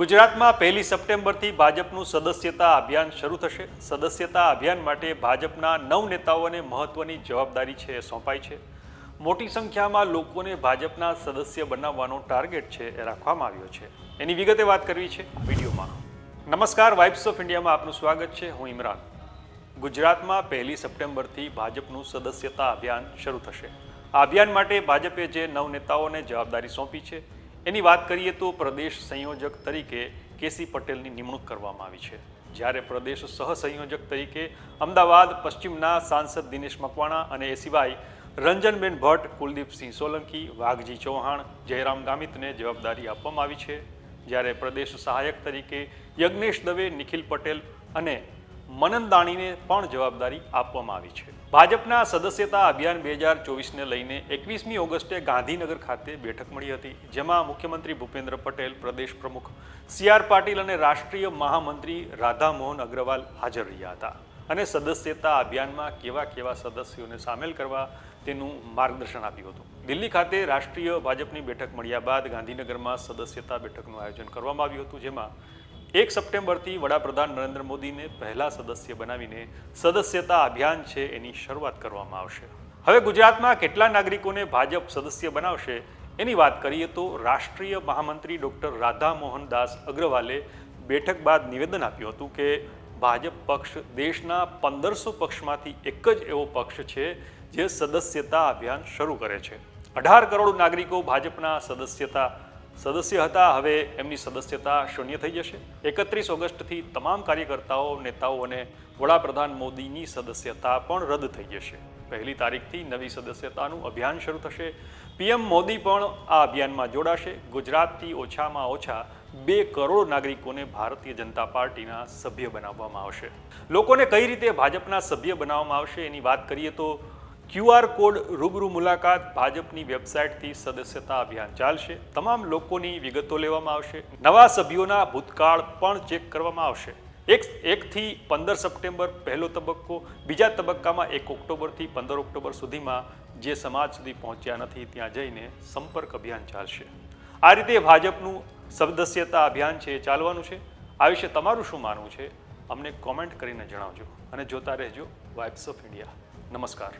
ગુજરાતમાં પહેલી સપ્ટેમ્બરથી ભાજપનું સદસ્યતા અભિયાન શરૂ થશે. સદસ્યતા અભિયાન માટે ભાજપના નવ નેતાઓને મહત્વની જવાબદારી છે એ સોંપાઈ છે. મોટી સંખ્યામાં લોકોને ભાજપના સદસ્ય બનાવવાનો ટાર્ગેટ છે એ રાખવામાં આવ્યો છે. એની વિગતે વાત કરવી છે વિડીયોમાં. નમસ્કાર, વાઇબ્સ ઓફ ઇન્ડિયામાં આપનું સ્વાગત છે. હું ઇમરાન. ગુજરાતમાં પહેલી સપ્ટેમ્બરથી ભાજપનું સદસ્યતા અભિયાન શરૂ થશે. આ અભિયાન માટે ભાજપે જે નવ નેતાઓને જવાબદારી સોંપી છે એની વાત કરીએ તો પ્રદેશ સંયોજક તરીકે કેસી પટેલની નિમણૂક કરવામાં આવી છે. જ્યારે પ્રદેશ સહસંયોજક તરીકે અમદાવાદ, પશ્ચિમના સાંસદ દિનેશ મકવાણા અને એ સિવાય રંજનબેન ભટ્ટ, કુલદીપસિંહ સોલંકી, વાઘજી ચૌહાણ, જયરામ ગામિતને જવાબદારી આપવામાં આવી છે. જ્યારે પ્રદેશ સહાયક તરીકે યજ્ઞેશ દવે, નિખિલ પટેલ અને મનન દાણીને પણ જવાબદારી આપવામાં આવી છે. ભાજપના સદસ્યતા અભિયાન બે હજાર ચોવીસને લઈને એકવીસમી ઓગસ્ટે ગાંધીનગર ખાતે બેઠક મળી હતી, જેમાં મુખ્યમંત્રી ભૂપેન્દ્ર પટેલ, પ્રદેશ પ્રમુખ સી આર પાટીલ અને રાષ્ટ્રીય મહામંત્રી રાધામોહન અગ્રવાલ હાજર રહ્યા હતા. અને સદસ્યતા અભિયાનમાં કેવા કેવા સદસ્યોને સામેલ કરવા તેનું માર્ગદર્શન આપ્યું હતું. દિલ્હી ખાતે રાષ્ટ્રીય ભાજપની બેઠક મળ્યા બાદ ગાંધીનગરમાં સદસ્યતા બેઠકનું આયોજન કરવામાં આવ્યું હતું, જેમાં એક સપ્ટેમ્બરથી વડાપ્રધાન નરેન્દ્ર મોદીને પહેલા સદસ્ય બનાવીને સદસ્યતા અભિયાન છે એની શરૂઆત કરવામાં આવશે. હવે ગુજરાતમાં કેટલા નાગરિકોને ભાજપ સદસ્ય બનાવશે એની વાત કરીએ તો રાષ્ટ્રીય મહામંત્રી ડૉક્ટર રાધા મોહન દાસ અગ્રવાલે બેઠક બાદ નિવેદન આપ્યું હતું કે ભાજપ પક્ષ દેશના પંદરસો પક્ષમાંથી એક જ એવો પક્ષ છે જે સદસ્યતા અભિયાન શરૂ કરે છે. અઢાર કરોડ નાગરિકો ભાજપના સદસ્યતા સદસ્ય હતા. હવે એમની સદસ્યતા શૂન્ય થઈ જશે. એકત્રીસ ઓગસ્ટથી તમામ કાર્યકર્તાઓ, નેતાઓ અને વડાપ્રધાન મોદીની સદસ્યતા પણ રદ થઈ જશે. પહેલી તારીખથી નવી સદસ્યતાનું અભિયાન શરૂ થશે. પીએમ મોદી પણ આ અભિયાનમાં જોડાશે. ગુજરાતથી ઓછામાં ઓછા બે કરોડ નાગરિકોને ભારતીય જનતા પાર્ટીના સભ્ય બનાવવામાં આવશે. લોકોને કઈ રીતે ભાજપના સભ્ય બનાવવામાં આવશે એની વાત કરીએ તો ક્યુઆર કોડ રૂબરૂ મુલાકાત ભાજપની વેબસાઇટથી સદસ્યતા અભિયાન ચાલશે. તમામ લોકોની વિગતો લેવામાં આવશે. નવા સભ્યોના ભૂતકાળ પણ ચેક કરવામાં આવશે. એક, એકથી પંદર સપ્ટેમ્બર પહેલો તબક્કો, બીજા તબક્કામાં એક ઓક્ટોબરથી પંદર ઓક્ટોબર સુધીમાં જે સમાજ સુધી પહોંચ્યા નથી, ત્યાં જઈને સંપર્ક અભિયાન ચાલશે. આ રીતે ભાજપનું સદસ્યતા અભિયાન છે એ ચાલવાનું છે. આ વિશે તમારું શું માનવું છે? અમને કોમેન્ટ કરીને જણાવજો અને જોતા રહેજો વાઇબ્સ ઓફ ઇન્ડિયા નમસ્કાર.